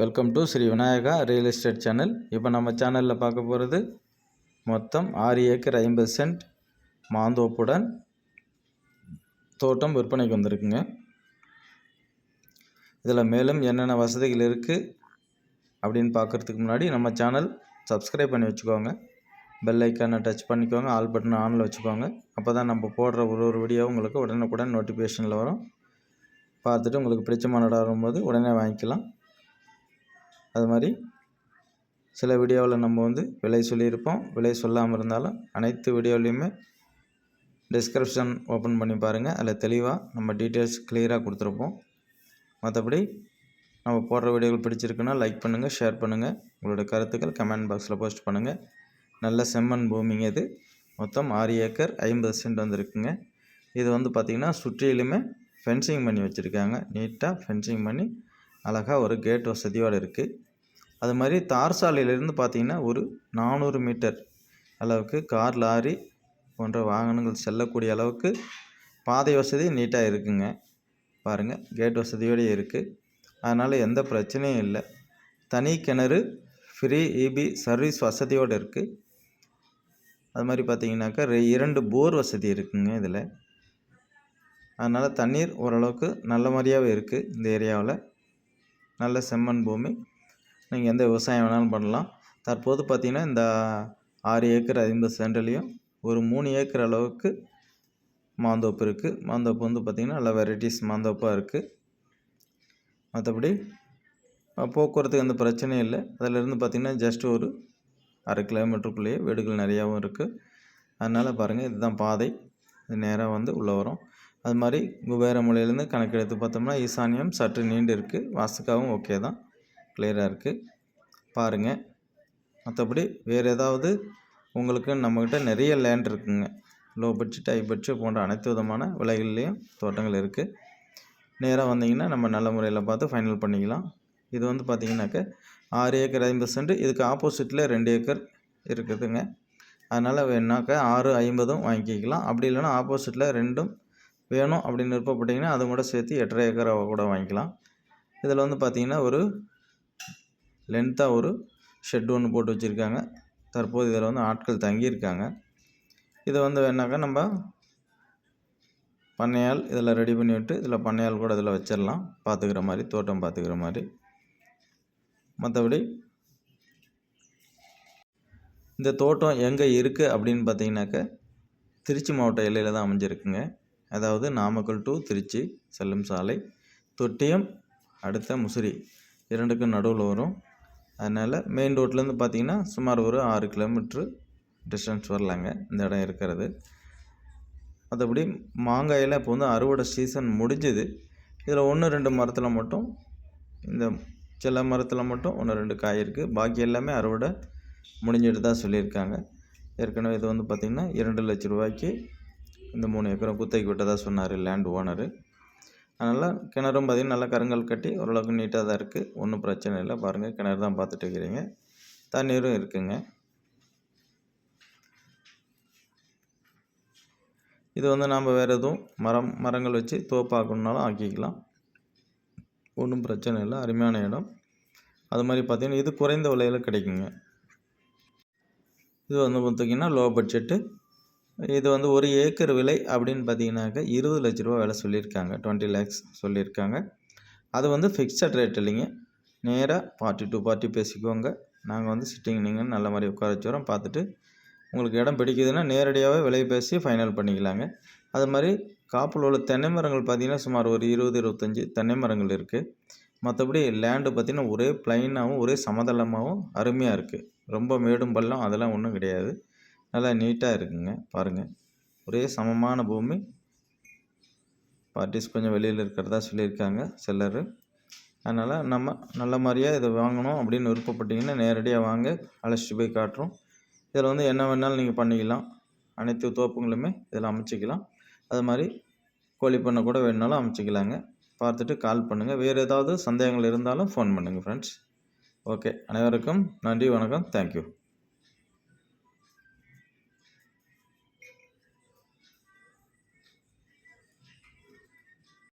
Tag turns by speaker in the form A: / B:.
A: Welcome to Shri Vinayaka real estate channel இப்போ நம்ம சேனலில் பார்க்க போகிறது மொத்தம் ஆறு ஏக்கர் ஐம்பது சென்ட் மாந்தோப்புடன் தோட்டம் விற்பனைக்கு வந்திருக்குங்க. இதில் மேலும் என்னென்ன வசதிகள் இருக்குது அப்படின்னு பார்க்குறதுக்கு முன்னாடி நம்ம சேனல் சப்ஸ்கிரைப் பண்ணி வச்சுக்கோங்க. பெல் ஐக்கானை டச் பண்ணிக்கோங்க. ஆல் பட்டன் ஆனில் வச்சுக்கோங்க. அப்போ தான் நம்ம போடுற ஒரு ஒரு வீடியோ உங்களுக்கு உடனுக்குடன் நோட்டிஃபிகேஷனில் வரும். பார்த்துட்டு உங்களுக்கு பிடிச்சமான இடம் வரும்போது உடனே வாங்கிக்கலாம். அது மாதிரி சில வீடியோவில் நம்ம வந்து விலை சொல்லியிருப்போம். விலை சொல்லாமல் இருந்தாலும் அனைத்து வீடியோலையுமே டிஸ்கிரிப்ஷன் ஓப்பன் பண்ணி பாருங்கள் அதில் தெளிவாக நம்ம டீட்டெயில்ஸ் கிளியராக கொடுத்துருப்போம். மற்றபடி நம்ம போடுற வீடியோகள் பிடிச்சிருக்குன்னா லைக் பண்ணுங்கள் ஷேர் பண்ணுங்கள் உங்களோட கருத்துக்கள் கமெண்ட் பாக்ஸில் போஸ்ட் பண்ணுங்கள் நல்ல செம்மண் பூமிங்க இது. மொத்தம் ஆறு ஏக்கர் ஐம்பது சென்ட் வந்துருக்குங்க. இது வந்து பார்த்திங்கன்னா சுற்றிலுமே ஃபென்சிங் பண்ணி வச்சுருக்காங்க. நீட்டாக ஃபென்சிங் பண்ணி அழகாக ஒரு கேட் வசதியோடு இருக்குது அது மாதிரி தார் சாலையிலேருந்து பார்த்திங்கன்னா ஒரு நானூறு மீட்டர் அளவுக்கு கார் லாரி போன்ற வாகனங்கள் செல்லக்கூடிய அளவுக்கு பாதை வசதி நீட்டாக இருக்குங்க. பாருங்கள் கேட் வசதியோடு இருக்குது அதனால் எந்த பிரச்சனையும் இல்லை. தனி கிணறு ஃப்ரீ இபி சர்வீஸ் வசதியோடு இருக்குது அது மாதிரி பார்த்தீங்கன்னாக்கா இரண்டு போர் வசதி இருக்குங்க இதில். அதனால் தண்ணீர் ஓரளவுக்கு நல்ல மாதிரியாகவே இருக்குது இந்த ஏரியாவில். நல்ல செம்மண் பூமி. நீங்கள் எந்த விவசாயம் வேணாலும் பண்ணலாம். தற்போது பார்த்திங்கன்னா இந்த ஆறு ஏக்கர் ஐம்பது சென்ட்லேயும் ஒரு மூணு ஏக்கர் அளவுக்கு மாந்தோப்பு இருக்குது மாந்தோப்பு வந்து பார்த்திங்கன்னா நல்ல வெரைட்டிஸ் மாந்தோப்பாக இருக்குது மற்றபடி போக்குவரத்துக்கு எந்த பிரச்சனையும் இல்லை. அதிலேருந்து பார்த்திங்கன்னா ஜஸ்ட் ஒரு அரை கிலோமீட்டருக்குள்ளேயே வீடுகள் நிறையாவும் இருக்குது அதனால் பாருங்கள் இதுதான் பாதை. நேராக வந்து உள்ளே வரும். அது மாதிரி குபேர மொழியிலேருந்து கணக்கெடுத்து பார்த்தோம்னா ஈசானியம் சற்று நீண்டு இருக்குது வாசுக்காவும் ஓகே தான். கிளியராக இருக்குது பாருங்கள் மற்றபடி வேறு ஏதாவது உங்களுக்கு நம்மக்கிட்ட நிறைய லேண்ட் இருக்குங்க. லோ பட்ஜெட் ஹை பட்ஜெட் போன்ற அனைத்து விதமான விலைகள்லேயும் தோட்டங்கள் இருக்குது நேராக வந்தீங்கன்னா நம்ம நல்ல முறையில் பார்த்து ஃபைனல் பண்ணிக்கலாம். இது வந்து பார்த்திங்கனாக்க ஆறு ஏக்கர் ஐம்பது சென்ட் இதுக்கு ஆப்போசிட்டில் ரெண்டு ஏக்கர் இருக்குதுங்க. அதனால் வேணாக்கா ஆறு ஐம்பதும் வாங்கிக்கலாம். அப்படி இல்லைன்னா ஆப்போசிட்டில் ரெண்டும் வேணும் அப்படின்னு விருப்பப்பட்டிங்கன்னா அது கூட சேர்த்து எட்டரை ஏக்கரை கூட வாங்கிக்கலாம். இதில் வந்து பார்த்திங்கன்னா ஒரு லென்த்தாக ஒரு ஷெட் ஒன்று போட்டு வச்சுருக்காங்க. தற்போது இதில் வந்து ஆட்கள் தங்கியிருக்காங்க. இதை வந்து வேணாக்கா நம்ம பண்ணையால் இதில் ரெடி பண்ணி விட்டு இதில் பண்ணையால் கூட இதில் வச்சிடலாம். பார்த்துக்கிற மாதிரி தோட்டம் பார்த்துக்கிற மாதிரி. மற்றபடி இந்த தோட்டம் எங்கே இருக்குது அப்படின்னு பார்த்தீங்கன்னாக்க திருச்சி மாவட்ட எல்லையில் தான் அமைஞ்சிருக்குங்க. அதாவது நாமக்கல் டு திருச்சி செல்லும் சாலை தொட்டியம் அடுத்த முசிறி. இரண்டுக்கும் நடுவில் வரும். அதனால் மெயின் ரோட்லேருந்து பார்த்திங்கன்னா சுமார் ஒரு ஆறு கிலோமீட்ரு டிஸ்டன்ஸ் வரலாங்க இந்த இடம் இருக்கிறது. மற்றபடி மாங்காயில் இப்போ வந்து அறுவடை சீசன் முடிஞ்சுது. இதில் ஒன்று ரெண்டு மரத்தில் மட்டும் இந்த சில மரத்தில் மட்டும் ஒன்று ரெண்டு காய் இருக்குது பாக்கி எல்லாமே அறுவடை முடிஞ்சிட்டு தான் சொல்லியிருக்காங்க. ஏற்கனவே இது வந்து பார்த்திங்கன்னா இரண்டு லட்ச ரூபாய்க்கு இந்த மூணு ஏக்கரும் குத்தகைக்கு விட்டதாக சொன்னார் லேண்ட் ஓனரு அதனால் கிணறும் பார்த்திங்கன்னா நல்லா கருங்கல் கட்டி ஓரளவுக்கு நீட்டாக தான் இருக்குது ஒன்றும் பிரச்சனை இல்லை. பாருங்கள் கிணறு தான் பார்த்துட்டு இருக்கிறீங்க. தண்ணீரும் இருக்குங்க. இது வந்து நாம் வேறு எதுவும் மரம் மரங்கள் வச்சு தோப்பாக்கணுன்னாலும் ஆக்கிக்கலாம். ஒன்றும் பிரச்சனை இல்லை. அருமையான இடம். அது மாதிரி பார்த்திங்கன்னா இது குறைந்த விலையில் கிடைக்குங்க. இது வந்து பார்த்திங்கன்னா லோ பட்ஜெட்டு இது வந்து ஒரு ஏக்கர் விலை அப்படின்னு பார்த்தீங்கன்னாக்க இருபது லட்ச ரூபா விலை சொல்லியிருக்காங்க. டுவெண்ட்டி லேக்ஸ் சொல்லியிருக்காங்க. அது வந்து ஃபிக்ஸட் ரேட் இல்லைங்க. நேராக பார்ட்டி டு பார்ட்டி பேசிக்கோங்க. நாங்கள் வந்து சிட்டிங் நீங்கள் நல்ல மாதிரி உட்கார வச்சுறோம் பார்த்துட்டு உங்களுக்கு இடம் பிடிக்குதுன்னா நேரடியாகவே விலை பேசி ஃபைனல் பண்ணிக்கலாங்க. அது மாதிரி காப்பில் உள்ள தென்னை மரங்கள் பார்த்திங்கன்னா சுமார் ஒரு இருபது இருபத்தஞ்சி தென்னை மரங்கள் இருக்குது மற்றபடி லேண்டு பார்த்திங்கன்னா ஒரே ப்ளைனாகவும் ஒரே சமதளமாகவும் அருமையாக இருக்குது ரொம்ப மேடும் பள்ளம் அதெல்லாம் ஒன்றும் கிடையாது. நல்லா நீட்டாக இருக்குங்க பாருங்கள் ஒரே சமமான பூமி. பார்ட்டிஸ் கொஞ்சம் வெளியில் இருக்கிறதா சொல்லியிருக்காங்க சிலர். அதனால் நம்ம நல்ல மாதிரியாக இதை வாங்கணும் அப்படின்னு விருப்பப்பட்டிங்கன்னா நேரடியாக வாங்க அழைச்சிட்டு போய் காட்டுறோம். இதில் வந்து என்ன வேணாலும் நீங்கள் பண்ணிக்கலாம். அனைத்து தோப்புங்களுமே இதில் அமைச்சிக்கலாம். அது மாதிரி கோழி பண்ணை கூட வேணுனாலும் அமைச்சிக்கலாங்க. பார்த்துட்டு கால் பண்ணுங்கள் வேறு ஏதாவது சந்தேகங்கள் இருந்தாலும் ஃபோன் பண்ணுங்கள் ஃப்ரெண்ட்ஸ் ஓகே அனைவருக்கும் நன்றி வணக்கம். தேங்க்யூ